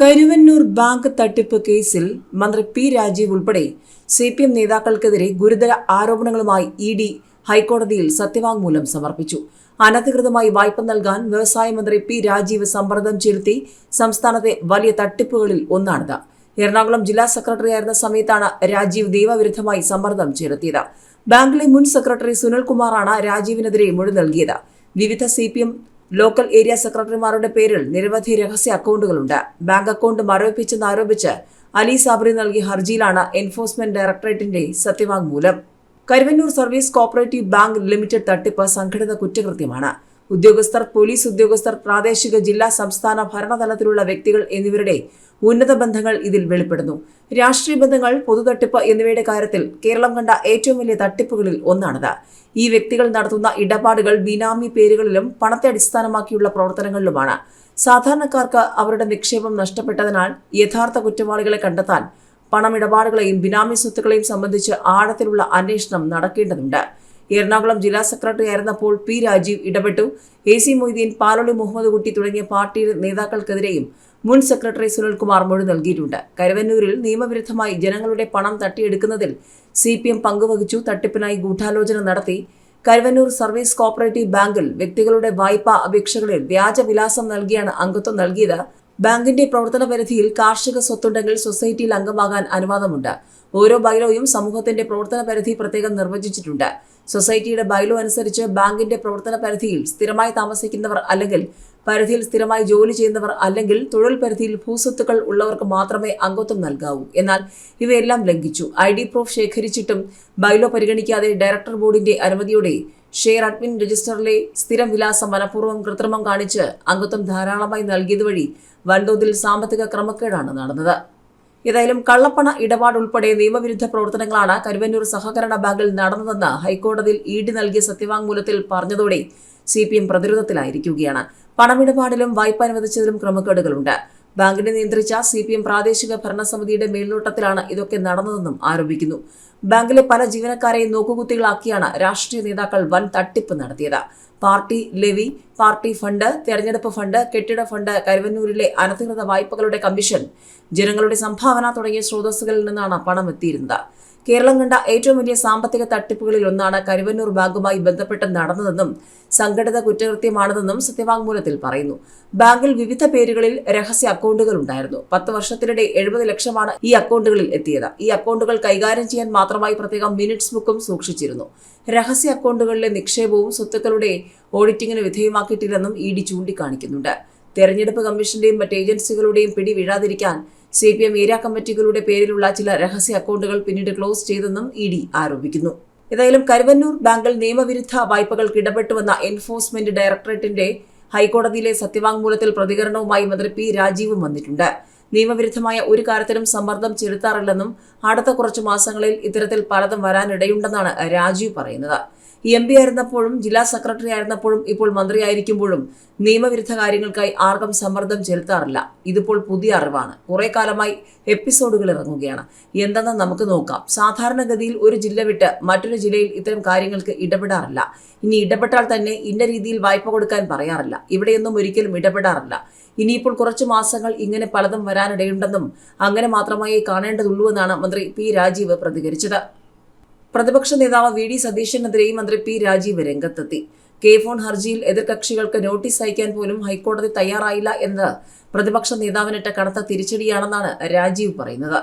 Karuvannur bank തട്ടിപ്പ് കേസിൽ മന്ത്രി പി രാജീവ് ഉൾപ്പെടെ സി പി എം നേതാക്കൾക്കെതിരെ ഗുരുതര ആരോപണങ്ങളുമായി ഇ ഡി ഹൈക്കോടതിയിൽ സത്യവാങ്മൂലം സമർപ്പിച്ചു. അനധികൃതമായി വായ്പ നൽകാൻ വ്യവസായ മന്ത്രി പി രാജീവ് സമ്മർദ്ദം ചെലുത്തി സംസ്ഥാനത്തെ വലിയ തട്ടിപ്പുകളിൽ ഒന്നാണിത്. എറണാകുളം ജില്ലാ സെക്രട്ടറി സെക്രട്ടറിയായിരുന്ന സമയത്താണ് രാജീവ് നിയമവിരുദ്ധമായി സമ്മർദ്ദം ചെലുത്തിയത്. ബാങ്കിലെ മുൻ സെക്രട്ടറി സുനിൽകുമാറാണ് രാജീവിനെതിരെ മൊഴി നൽകിയത്. വിവിധ C P M local area സെക്രട്ടറിമാരുടെ പേരിൽ നിരവധി രഹസ്യ അക്കൗണ്ടുകളുണ്ട്. ബാങ്ക് അക്കൗണ്ട് മരവിപ്പിച്ചെന്ന് ആരോപിച്ച് അലി സാബറി നൽകിയ ഹർജിയിലാണ് എൻഫോഴ്സ്മെന്റ് ഡയറക്ടറേറ്റിന്റെ സത്യവാങ്മൂലം. Karuvannur service cooperative bank limited തട്ടിപ്പ് സംഘടിത കുറ്റകൃത്യമാണ്. ഉദ്യോഗസ്ഥർ പോലീസ് ഉദ്യോഗസ്ഥർ പ്രാദേശിക ജില്ലാ സംസ്ഥാന ഭരണതലത്തിലുള്ള വ്യക്തികൾ എന്നിവരുടെ ഉന്നത ബന്ധങ്ങൾ ഇതിൽ വെളിപ്പെടുന്നു. രാഷ്ട്രീയ ബന്ധങ്ങൾ പൊതുതട്ടിപ്പ് എന്നിവയുടെ കാര്യത്തിൽ കേരളം കണ്ട ഏറ്റവും വലിയ തട്ടിപ്പുകളിൽ ഒന്നാണിത്. ഈ വ്യക്തികൾ നടത്തുന്ന ഇടപാടുകൾ ബിനാമി പേരുകളിലും പണത്തെ അടിസ്ഥാനമാക്കിയുള്ള പ്രവർത്തനങ്ങളിലുമാണ്. സാധാരണക്കാർക്ക് അവരുടെ നിക്ഷേപം നഷ്ടപ്പെട്ടതിനാൽ യഥാർത്ഥ കുറ്റവാളികളെ കണ്ടെത്താൻ പണമിടപാടുകളെയും ബിനാമി സ്വത്തുക്കളെയും സംബന്ധിച്ച് ആഴത്തിലുള്ള അന്വേഷണം നടക്കേണ്ടതുണ്ട്. എറണാകുളം ജില്ലാ സെക്രട്ടറി ആയിരുന്നപ്പോൾ പി രാജീവ് ഇടപെട്ടു. എ സി മൊയ്തീൻ പാലോളി മുഹമ്മദ് കുട്ടി തുടങ്ങിയ പാർട്ടി നേതാക്കൾക്കെതിരെയും മുൻ സെക്രട്ടറി സുനിൽകുമാർ മൊഴി നൽകിയിട്ടുണ്ട്. കരുവന്നൂരിൽ നിയമവിരുദ്ധമായി ജനങ്ങളുടെ പണം തട്ടിയെടുക്കുന്നതിൽ സി പി എം പങ്കുവഹിച്ചു. തട്ടിപ്പിനായി ഗൂഢാലോചന നടത്തി. കരുവന്നൂർ സർവീസ് കോപ്പറേറ്റീവ് ബാങ്കിൽ വ്യക്തികളുടെ വായ്പാ അപേക്ഷകളിൽ വ്യാജവിലാസം നൽകിയാണ് അംഗത്വം നൽകിയത്. ബാങ്കിന്റെ പ്രവർത്തന പരിധിയിൽ കാർഷിക സ്വത്തുണ്ടെങ്കിൽ സൊസൈറ്റിയിൽ അംഗമാകാൻ അനുവാദമുണ്ട്. ഓരോ ബൈലോയും സമൂഹത്തിന്റെ പ്രവർത്തന പരിധി പ്രത്യേകം നിർവചിച്ചിട്ടുണ്ട്. സൊസൈറ്റിയുടെ ബൈലോ അനുസരിച്ച് ബാങ്കിന്റെ പ്രവർത്തന പരിധിയിൽ സ്ഥിരമായി താമസിക്കുന്നവർ അല്ലെങ്കിൽ പരിധിയിൽ സ്ഥിരമായി ജോലി ചെയ്യുന്നവർ അല്ലെങ്കിൽ തൊഴിൽ പരിധിയിൽ ഭൂസ്വത്തുക്കൾ ഉള്ളവർക്ക് മാത്രമേ അംഗത്വം നൽകാവൂ. എന്നാൽ ഇവയെല്ലാം ലംഘിച്ചു. ഐ ഡി പ്രൂഫ് ശേഖരിച്ചിട്ടും ബൈലോ പരിഗണിക്കാതെ ഡയറക്ടർ ബോർഡിന്റെ അനുമതിയോടെ ഷെയർ അഡ്മിൻ രജിസ്റ്ററിലെ സ്ഥിരം വിലാസം മനഃപൂർവം കൃത്രിമം കാണിച്ച് അംഗത്വം ധാരാളമായി നൽകിയതുവഴി വൻതോതിൽ സാമ്പത്തിക ക്രമക്കേടാണ് നടന്നത്. ഏതായാലും കള്ളപ്പണ ഇടപാട് ഉൾപ്പെടെ നിയമവിരുദ്ധ പ്രവർത്തനങ്ങളാണ് കരുവന്നൂർ സഹകരണ ബാങ്കിൽ നടന്നതെന്ന് ഹൈക്കോടതിയിൽ ഇ ഡി നൽകിയ സത്യവാങ്മൂലത്തിൽ പറഞ്ഞതോടെ സി പി എം പ്രതിരോധത്തിലായിരിക്കുകയാണ്. പണമിടപാടിലും വായ്പ അനുവദിച്ചതിലും ക്രമക്കേടുകളുണ്ട്. ബാങ്കിനെ നിയന്ത്രിച്ച സി പി എം പ്രാദേശിക ഭരണസമിതിയുടെ മേൽനോട്ടത്തിലാണ് ഇതൊക്കെ നടന്നതെന്നും ആരോപിക്കുന്നു. ബാങ്കിലെ പല ജീവനക്കാരെയും നോക്കുകുത്തികളാക്കിയാണ് രാഷ്ട്രീയ നേതാക്കൾ വൻ തട്ടിപ്പ് നടത്തിയത്. പാർട്ടി ലെവി പാർട്ടി ഫണ്ട് തെരഞ്ഞെടുപ്പ് ഫണ്ട് കെട്ടിട ഫണ്ട് കരുവന്നൂരിലെ അനധികൃത വായ്പകളുടെ കമ്മീഷൻ ജനങ്ങളുടെ സംഭാവന തുടങ്ങിയ സ്രോതസ്സുകളിൽ നിന്നാണ് പണം എത്തിയിരുന്നത്. കേരളം കണ്ട ഏറ്റവും വലിയ സാമ്പത്തിക തട്ടിപ്പുകളിൽ ഒന്നാണ് കരുവന്നൂർ ബാങ്കുമായി ബന്ധപ്പെട്ട് നടന്നതെന്നും സംഘടിത കുറ്റകൃത്യമാണെന്നും സത്യവാങ്മൂലത്തിൽ പറയുന്നു. ബാങ്കിൽ വിവിധ പേരുകളിൽ രഹസ്യ അക്കൗണ്ടുകൾ ഉണ്ടായിരുന്നു. പത്ത് വർഷത്തിനിടെ എഴുപത് ലക്ഷമാണ് ഈ അക്കൗണ്ടുകളിൽ എത്തിയത്. ഈ അക്കൗണ്ടുകൾ കൈകാര്യം ചെയ്യാൻ മാത്രമായി പ്രത്യേകം മിനിറ്റ്സ് ബുക്കും സൂക്ഷിച്ചിരുന്നു. രഹസ്യ അക്കൗണ്ടുകളിലെ നിക്ഷേപവും സ്വത്തുക്കളുടെ ഓഡിറ്റിംഗിന് വിധേയമാക്കിയിട്ടില്ലെന്നും ഇ ഡി ചൂണ്ടിക്കാണിക്കുന്നുണ്ട്. തെരഞ്ഞെടുപ്പ് കമ്മീഷന്റെയും മറ്റ് ഏജൻസികളുടെയും പിടി വീഴാതിരിക്കാൻ സി പി എം ഏരിയ കമ്മിറ്റികളുടെ പേരിലുള്ള ചില രഹസ്യ അക്കൗണ്ടുകൾ പിന്നീട് ക്ലോസ് ചെയ്തെന്നും ഇ ഡി ആരോപിക്കുന്നു. ഏതായാലും കരുവന്നൂർ ബാങ്കിൽ നിയമവിരുദ്ധ വായ്പകൾക്ക് ഇടപെട്ടുവെന്ന എൻഫോഴ്സ്മെന്റ് ഡയറക്ടറേറ്റിന്റെ ഹൈക്കോടതിയിലെ സത്യവാങ്മൂലത്തിൽ പ്രതികരണവുമായി മന്ത്രി പി രാജീവും വന്നിട്ടുണ്ട്. നിയമവിരുദ്ധമായ ഒരു കാര്യത്തിലും സമ്മർദ്ദം ചെലുത്താറില്ലെന്നും അടുത്ത കുറച്ചു മാസങ്ങളിൽ ഇത്തരത്തിൽ പലതും വരാനിടയുണ്ടെന്നാണ് രാജീവ് പറയുന്നത്. എം പി ആയിരുന്നപ്പോഴും ജില്ലാ സെക്രട്ടറി ആയിരുന്നപ്പോഴും ഇപ്പോൾ മന്ത്രിയായിരിക്കുമ്പോഴും നിയമവിരുദ്ധ കാര്യങ്ങൾക്കായി ആർക്കും സമ്മർദ്ദം ചെലുത്താറില്ല. ഇതിപ്പോൾ പുതിയ അറിവാണ്. കുറെ കാലമായി എപ്പിസോഡുകൾ ഇറങ്ങുകയാണ്. എന്തെന്ന് നമുക്ക് നോക്കാം. സാധാരണഗതിയിൽ ഒരു ജില്ല വിട്ട് മറ്റൊരു ജില്ലയിൽ ഇത്തരം കാര്യങ്ങൾക്ക് ഇടപെടാറില്ല. ഇനി ഇടപെട്ടാൽ തന്നെ ഇന്ന രീതിയിൽ വായ്പ കൊടുക്കാൻ പറയാറില്ല. ഇവിടെയൊന്നും ഒരിക്കലും ഇടപെടാറില്ല. ഇനിയിപ്പോൾ കുറച്ച് മാസങ്ങൾ ഇങ്ങനെ പലതും വരാനിടയുണ്ടെന്നും അങ്ങനെ മാത്രമായി കാണേണ്ടതുള്ളൂ എന്നാണ് മന്ത്രി പി രാജീവ് പ്രതികരിച്ചത്. പ്രതിപക്ഷ നേതാവ് വി ഡി സതീശനെതിരെയും മന്ത്രി പി രാജീവ് രംഗത്തെത്തി. കെ ഫോൺ ഹർജിയിൽ എതിർകക്ഷികൾക്ക് നോട്ടീസ് അയക്കാൻ പോലും ഹൈക്കോടതി തയ്യാറായില്ല എന്നത് പ്രതിപക്ഷ നേതാവിനിട്ട കനത്ത തിരിച്ചടിയാണെന്നാണ് രാജീവ് പറയുന്നത്.